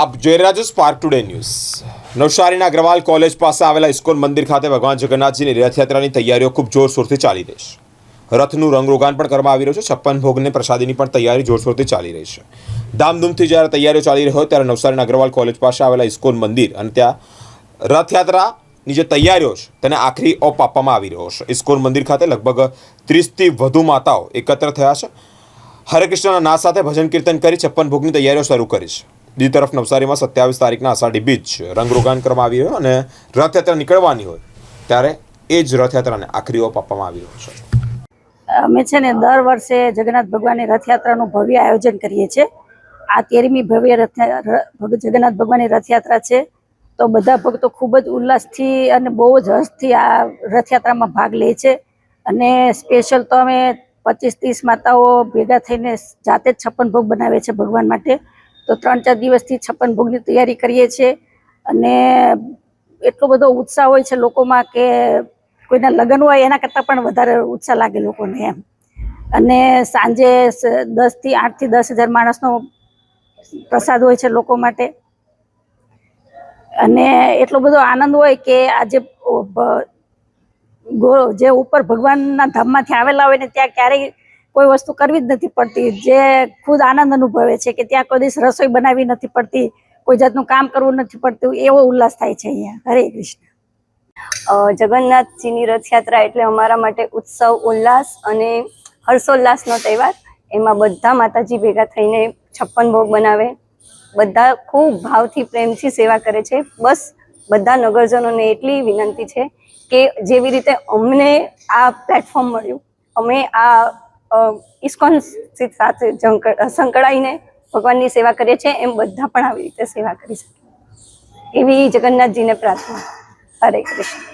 આપ જોઈ રહ્યા છો સ્પાર્ક ટુડે ન્યૂઝ નવસારીના અગ્રવાલ કોલેજ પાસે આવેલા ઇસ્કોન મંદિર ખાતે ભગવાન જગન્નાથજીની રથયાત્રાની તૈયારીઓ ખૂબ જોરશોરથી ચાલી રહી છે. રથનું રંગરોગાન પણ કરવામાં આવી રહ્યું છે. છપ્પન ભોગને પ્રસાદીની પણ તૈયારી જોરશોરથી ચાલી રહી છે. ધામધૂમથી જ્યારે તૈયારીઓ ચાલી રહી હોય ત્યારે નવસારીના અગ્રવાલ કોલેજ પાસે આવેલા ઇસ્કોન મંદિર અને ત્યાં રથયાત્રાની જે તૈયારીઓ છે, તેને આખરી ઓપ આપવામાં આવી રહ્યો છે. ઇસ્કોન મંદિર ખાતે લગભગ ત્રીસથી વધુ માતાઓ એકત્ર થયા છે. હરે કૃષ્ણના નાદ સાથે ભજન કીર્તન કરી છપ્પન ભોગની તૈયારીઓ શરૂ કરી છે. બીજી તરફ નવસારીમાં સત્યાવીસ તારીખના અષાઢી બીજ રંગરોગાન કરવામાં આવી રહ્યો અને રથયાત્રા નીકળવાની હોય ત્યારે એ જ રથયાત્રાને આખરી ઓપ આપવામાં આવી રહ્યો છે. અમે છે ને દર વર્ષે જગન્નાથ ભગવાનની રથયાત્રાનું ભવ્ય આયોજન કરીએ છીએ. આ તેરમી ભવ્ય રથ જગન્નાથ ભગવાનની રથયાત્રા છે. તો બધા ભક્તો ખૂબ જ ઉલ્લાસથી અને બહુ જ હર્ષથી આ રથયાત્રામાં ભાગ લે છે. અને સ્પેશિયલ તો અમે પચીસ ત્રીસ માતાઓ ભેગા થઈને જાતે જ છપ્પન ભોગ બનાવે છે ભગવાન માટે. તો ત્રણ ચાર દિવસથી છપ્પન ભોગની તૈયારી કરીએ છીએ. અને એટલો બધો ઉત્સાહ હોય છે લોકોમાં કે કોઈના લગ્ન હોય એના કરતાં પણ વધારે ઉત્સાહ લાગે લોકોને એમ. અને સાંજે દસથી આઠથી દસ હજાર માણસનો પ્રસાદ હોય છે લોકો માટે. અને એટલો બધો આનંદ હોય કે આજે જે ઉપર ભગવાનના ધામમાંથી આવેલા હોય ને ત્યાં ક્યારેય કોઈ વસ્તુ કરવી જ નથી પડતી. જે ખુદ આનંદ અનુભવે છે કે ત્યાં કોઈ દિવસ રસોઈ બનાવી નથી પડતી, કોઈ જાતનું કામ કરવું નથી પડતું, એવો ઉલ્લાસ થાય છે અહીંયા. હરે કૃષ્ણ. જગન્નાથજીની રથયાત્રા એટલે અમારા માટે ઉત્સવ, ઉલ્લાસ અને હર્ષોલ્લાસનો તહેવાર. એમાં બધા માતાજી ભેગા થઈને છપ્પન ભોગ બનાવે. બધા ખૂબ ભાવથી પ્રેમથી સેવા કરે છે. બસ બધા નગરજનોને એટલી વિનંતી છે કે જેવી રીતે અમને આ પ્લેટફોર્મ મળ્યું, અમે આ ઇસ્કોન સાથે સંકળાઈને ભગવાનની સેવા કરીએ છીએ એમ બધા પણ આવી રીતે સેવા કરી શકે. એવી જગન્નાથજીને પ્રાર્થના. હરે કૃષ્ણ.